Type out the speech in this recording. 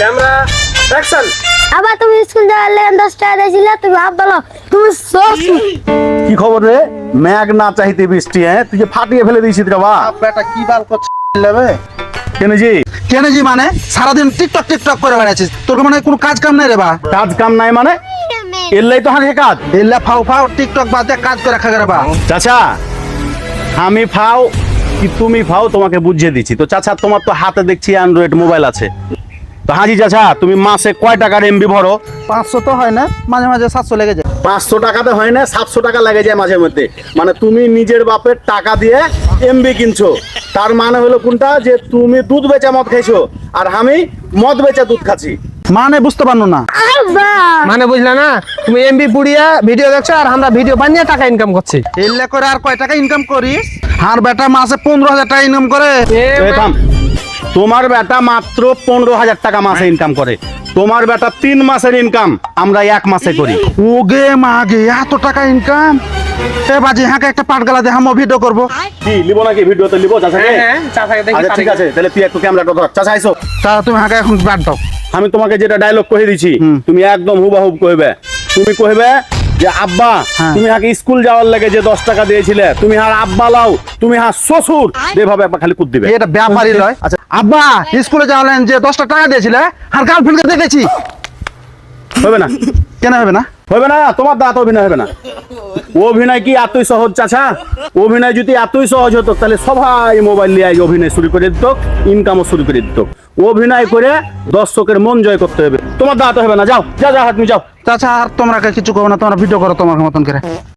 Camera action আবার তুমি school যাওয়ার লেগে দশ টাকা দিয়েছিলে তুমি ভাব বলো তুমি কি? খবর রে? ম্যাগ না চাইতে বৃষ্টি হ্যাঁ? তুই যে ফাটিয়ে ফেলে দিয়েছিস রে বা বেটা কি বাল করছিস লেবে? কেন জি কেন জি মানে? সারাদিন টিকটক টিকটক করে বেড়াচ্ছিস। তোর মানে কোনো কাজ কাম নাই রে বা? কাজ কাম নাই মানে? এলাই তো হাঁকে কাজ। এলে ফাও ফাও টিকটক বাদ কাজ করে খাগে রে বা? চাচা আমি ফাও কি তুমি ফাও তোমাকে বুঝিয়ে দিচ্ছি। তো চাচা তোমার তো হাতে দেখছি অ্যান্ড্রয়েড মোবাইল আছে। তো হাজি চাচা তুমি মাসে কয় টাকার এমবি ভরো? পাঁচশো তো হয় না মাঝে মাঝে সাতশো লেগে যায়। পাঁচশো টাকাতে হয় না সাতশো টাকা লেগে যায় মাঝে মধ্যে। মানে তুমি নিজের বাপের টাকা দিয়ে এমবি কিনছো। তার মানে হলো কোনটা? যে তুমি দুধ বেচা মদ খাইছো আর আমি মদ বেচা দুধ খাচ্ছি। মানে বুঝতে পারল না। মানে বুঝলা না? তুমি এমবি পুড়িয়া ভিডিও দেখছ আর আমরা ভিডিও বানিয়ে টাকা ইনকাম করছি। এলে করে আর কয় টাকা ইনকাম করিস? আর বেটা মাসে পনেরো হাজার টাকা ইনকাম করে। এ এই থাম। তোমার বেটা মাত্র পনেরো হাজার টাকা মাসে ইনকাম করে। তোমার বেটা তিন মাসের ইনকাম আমরা এক মাসে করি। ওগে মাগে এত টাকা ইনকাম এ বাজি হাঁকে একটা পাট গালা দিয়ে হামো ভিডিও করব। কি লিব নাকি ভিডিওতে লিব চাচাকে হ্যাঁ, হ্যাঁ, চাচাকে দেখি আচ্ছা ঠিক আছে তাহলে তুই একটু ক্যামেরাটা ধর। চাচা আইসো। তা তুমি হাঁকে এখন বাদ দাও। আমি তোমাকে যেটা ডায়লগ কহে দিছি তুমি একদম হুবাহুব কইবে। তুমি কইবে যে আব্বা হ্যাঁ। তুমি হাকে স্কুল যাওয়ার লাগে যে দশ টাকা দিয়েছিলে তুমি হার আব্বা লাও তুমি হার শ্বশুর এভাবে একবার খালি কুদ দিবে। এটা ব্যাপারই নয় আচ্ছা আব্বা স্কুলে যাওয়ালেন যে দশটা টাকা দিয়েছিলে আর গার্লফ্রেন্ডকে দেখেছি। হবে না? কেন হবে না? হবে না তোমার দাঁত অভিনয় হবে না। অভিনয় কি এতই সহজ চাচা? অভিনয় যদি এতই সহজ হতো তাহলে সবাই মোবাইল নিয়ে অভিনয় শুরু করে দিত ইনকামও শুরু করে দিত। অভিনয় করে দর্শকের মন জয় করতে হবে। তোমার দাঁত হবে না যাও যা যা তুমি যাও। চাচা আর তোমরা কিছু করো না তোমরা ভিডিও করো তোমার মতন করে।